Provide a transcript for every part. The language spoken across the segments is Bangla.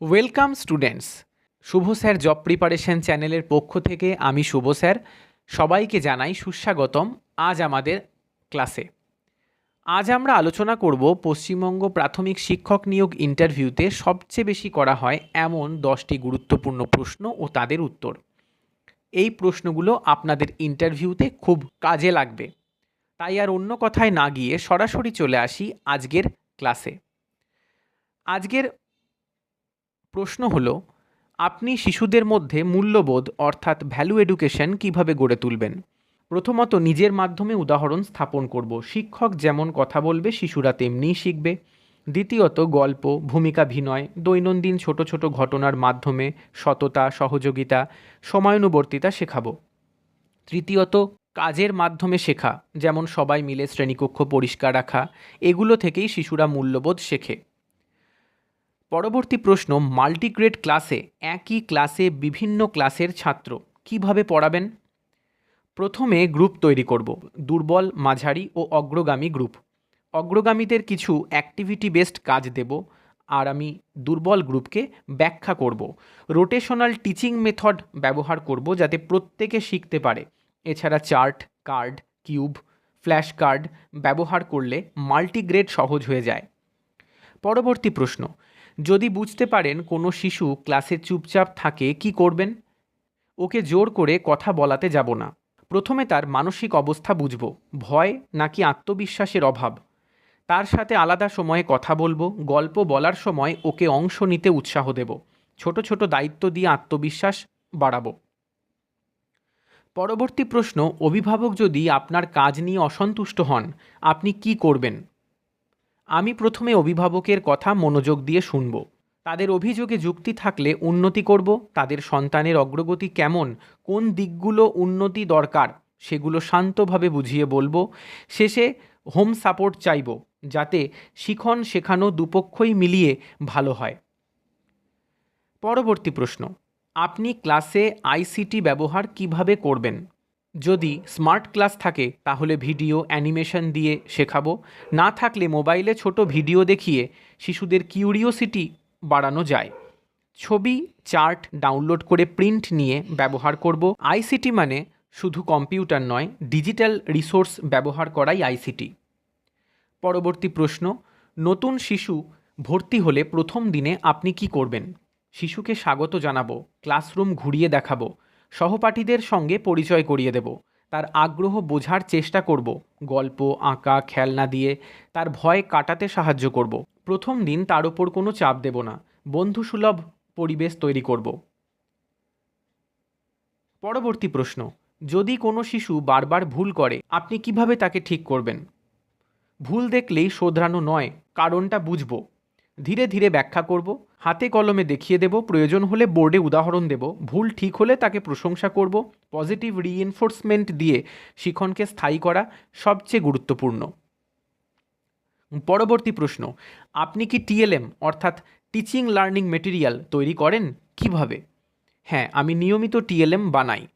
Welcome students. Shubho sir job preparation চ্যানেলের পক্ষ থেকে আমি শুভ স্যার। সবাইকে জানাই সুস্বাগতম আজ আমাদের ক্লাসে। আজ আমরা আলোচনা করব পশ্চিমবঙ্গ প্রাথমিক শিক্ষক নিয়োগ ইন্টারভিউতে সবচেয়ে বেশি করা হয় এমন দশটি গুরুত্বপূর্ণ প্রশ্ন ও তাদের উত্তর। এই প্রশ্নগুলো আপনাদের ইন্টারভিউতে খুব কাজে লাগবে। তাই আর অন্য কথায় না গিয়ে সরাসরি চলে আসি আজকের ক্লাসে। আজকের প্রশ্ন হলো, আপনি শিশুদের মধ্যে মূল্যবোধ অর্থাৎ ভ্যালু এডুকেশন কীভাবে গড়ে তুলবেন? প্রথমত নিজের মাধ্যমে উদাহরণ স্থাপন করব। শিক্ষক যেমন কথা বলবে, শিশুরা তেমনিই শিখবে। দ্বিতীয়ত গল্প ভূমিকাভিনয় দৈনন্দিন ছোট ছোট ঘটনার মাধ্যমে সততা, সহযোগিতা, সময়ানুবর্তিতা শেখাবো। তৃতীয়ত কাজের মাধ্যমে শেখা, যেমন সবাই মিলে শ্রেণীকক্ষ পরিষ্কার রাখা, এগুলো থেকেই শিশুরা মূল্যবোধ শেখে। পরবর্তী প্রশ্ন, মাল্টিগ্রেড ক্লাসে একই ক্লাসে বিভিন্ন ক্লাসের ছাত্র কীভাবে পড়াবেন? প্রথমে গ্রুপ তৈরি করব, দুর্বল, মাঝারি ও অগ্রগামী গ্রুপ। অগ্রগামীদের কিছু অ্যাক্টিভিটি বেসড কাজ দেব আর আমি দুর্বল গ্রুপকে ব্যাখ্যা করব। রোটেশনাল টিচিং মেথড ব্যবহার করব যাতে প্রত্যেকে শিখতে পারে। এছাড়া chart, card, cube, flash card ব্যবহার করলে মাল্টিগ্রেড সহজ হয়ে যায়। পরবর্তী প্রশ্ন যদি বুঝতে পারেন কোনো শিশু ক্লাসে চুপচাপ থাকে, কি করবেন? ওকে জোর করে কথা বলাতে যাব না। প্রথমে তার মানসিক অবস্থা বুঝব, ভয় নাকি আত্মবিশ্বাসের অভাব। তার সাথে আলাদা সময়ে কথা বলব, গল্প বলার সময় ওকে অংশ নিতে উৎসাহ দেব, ছোট ছোট দায়িত্ব দিয়ে আত্মবিশ্বাস বাড়াবো। পরবর্তী প্রশ্ন, অভিভাবক যদি আপনার কাজ নিয়ে অসন্তুষ্ট হন, আপনি কি করবেন? আমি প্রথমে অভিভাবকের কথা মনোযোগ দিয়ে শুনব। তাদের অভিযোগে যুক্তি থাকলে উন্নতি করব, তাদের সন্তানের অগ্রগতি কেমন, কোন দিকগুলো উন্নতি দরকার, সেগুলো শান্তভাবে বুঝিয়ে বলব। শেষে হোম সাপোর্ট চাইব, যাতে শিখন শেখানো দুপক্ষই মিলিয়ে ভালো হয়। পরবর্তী প্রশ্ন, আপনি ক্লাসে আইসিটি ব্যবহার কীভাবে করবেন? যদি স্মার্ট ক্লাস থাকে, তাহলে ভিডিও, অ্যানিমেশন দিয়ে শেখাবো। না থাকলে মোবাইলে ছোট ভিডিও দেখিয়ে শিশুদের কিউরিওসিটি বাড়ানো যায়। ছবি, চার্ট ডাউনলোড করে প্রিন্ট নিয়ে ব্যবহার করব। আইসিটি মানে শুধু কম্পিউটার নয়, ডিজিটাল রিসোর্স ব্যবহার করাই আইসিটি। পরবর্তী প্রশ্ন, নতুন শিশু ভর্তি হলে প্রথম দিনে আপনি কি করবেন? শিশুকে স্বাগত জানাব, ক্লাসরুম ঘুরিয়ে দেখাবো সহপাঠীদের সঙ্গে পরিচয় করিয়ে দেব। তার আগ্রহ বোঝার চেষ্টা করব। গল্প, আঁকা, খেলনা দিয়ে তার ভয় কাটাতে সাহায্য করব। প্রথম দিন তার ওপর কোনো চাপ দেব না। বন্ধুসুলভ পরিবেশ তৈরি করব। পরবর্তী প্রশ্ন, যদি কোনো শিশু বারবার ভুল করে, আপনি কীভাবে তাকে ঠিক করবেন? ভুল দেখলেই শোধরানো নয়, কারণটা বুঝব। ধীরে ধীরে ব্যাখ্যা করব। হাতে কলমে দেখিয়ে দেব, প্রয়োজন হলে বোর্ডে উদাহরণ দেব, ভুল ঠিক হলে তাকে প্রশংসা করব, পজিটিভ রিএনফোর্সমেন্ট দিয়ে শিখনকে স্থায়ী করা সবচেয়ে গুরুত্বপূর্ণ। পরবর্তী প্রশ্ন, আপনি কি টিএলএম অর্থাৎ টিচিং লার্নিং মেটেরিয়াল তৈরি করেন? কীভাবে? হ্যাঁ আমি নিয়মিত টিএলএম বানাই।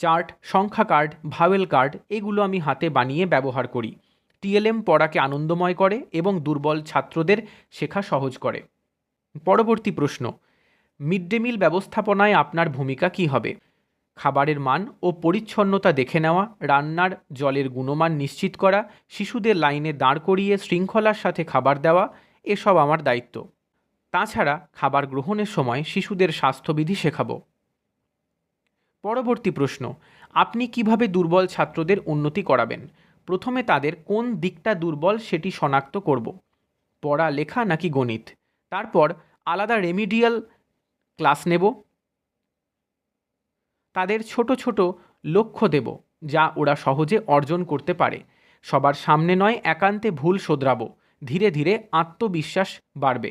চার্ট, সংখ্যা কার্ড, ভাওয়েল কার্ড, এগুলো আমি হাতে বানিয়ে ব্যবহার করি। টিএলএম পড়াকে আনন্দময় করে এবং দুর্বল ছাত্রদের শেখা সহজ করে। পরবর্তী প্রশ্ন, মিড ডে মিল ব্যবস্থাপনায় আপনার ভূমিকা কী হবে? খাবারের মান ও পরিচ্ছন্নতা দেখে নেওয়া, রান্নার জলের গুণমান নিশ্চিত করা, শিশুদের লাইনে দাঁড় করিয়ে শৃঙ্খলার সাথে খাবার দেওয়া, এসব আমার দায়িত্ব। তাছাড়া খাবার গ্রহণের সময় শিশুদের স্বাস্থ্যবিধি শেখাবো। পরবর্তী প্রশ্ন, আপনি কীভাবে দুর্বল ছাত্রদের উন্নতি করাবেন? প্রথমে তাদের কোন দিকটা দুর্বল সেটি শনাক্ত করব। পড়া, লেখা নাকি গণিত? তারপর আলাদা রেমিডিয়াল ক্লাস নেব। তাদের ছোট ছোট লক্ষ্য দেব, যা ওরা সহজে অর্জন করতে পারে। সবার সামনে নয়, একান্তে ভুল শোধরাবো। ধীরে ধীরে আত্মবিশ্বাস বাড়বে।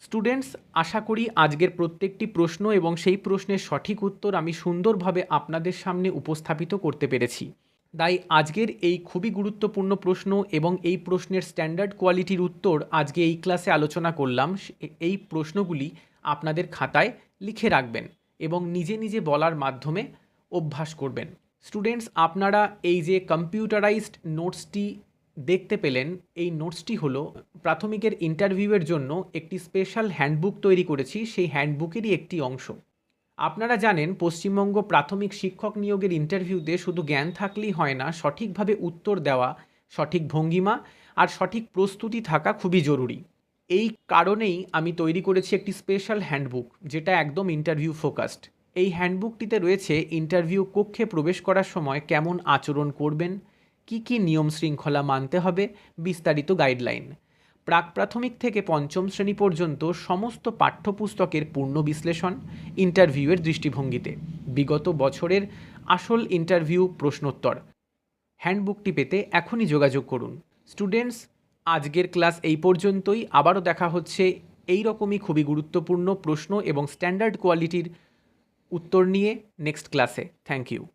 স্টুডেন্টস আশা করি আজকের প্রত্যেকটি প্রশ্ন এবং সেই প্রশ্নের সঠিক উত্তর আমি সুন্দরভাবে আপনাদের সামনে উপস্থাপিত করতে পেরেছি। তাই আজকের এই খুবই গুরুত্বপূর্ণ প্রশ্ন এবং এই প্রশ্নের স্ট্যান্ডার্ড কোয়ালিটির উত্তর আজকে এই ক্লাসে আলোচনা করলাম। এই প্রশ্নগুলি আপনাদের খাতায় লিখে রাখবেন এবং নিজে নিজে বলার মাধ্যমে অভ্যাস করবেন। স্টুডেন্টস আপনারা এই যে কম্পিউটারাইজড নোটসটি দেখতে পেলেন, এই নোটসটি হলো প্রাথমিকের ইন্টারভিউয়ের জন্য একটি স্পেশাল হ্যান্ডবুক তৈরি করেছি। সেই হ্যান্ডবুকেরই একটি অংশ। আপনারা জানেন, পশ্চিমবঙ্গ প্রাথমিক শিক্ষক নিয়োগের ইন্টারভিউতে শুধু জ্ঞান থাকলেই হয় না, সঠিকভাবে উত্তর দেওয়া, সঠিক ভঙ্গিমা আর সঠিক প্রস্তুতি থাকা খুবই জরুরি। এই কারণেই আমি তৈরি করেছি একটি স্পেশাল হ্যান্ডবুক, যেটা একদম ইন্টারভিউ ফোকাসড। এই হ্যান্ডবুকটিতে রয়েছে ইন্টারভিউ কক্ষে প্রবেশ করার সময় কেমন আচরণ করবেন, কি কি নিয়ম শৃঙ্খলা মানতে হবে, বিস্তারিত গাইডলাইন। প্রাক প্রাথমিক থেকে পঞ্চম শ্রেণি পর্যন্ত সমস্ত পাঠ্যপুস্তকের পূর্ণ বিশ্লেষণ ইন্টারভিউয়ের দৃষ্টিভঙ্গিতে। বিগত বছরের আসল ইন্টারভিউ প্রশ্নোত্তর। হ্যান্ডবুকটি পেতে এখনই যোগাযোগ করুন। স্টুডেন্টস, আজকের ক্লাস এই পর্যন্তই। আবারও দেখা হচ্ছে এই রকমই খুবই গুরুত্বপূর্ণ প্রশ্ন এবং স্ট্যান্ডার্ড কোয়ালিটির উত্তর নিয়ে নেক্সট ক্লাসে। Thank you.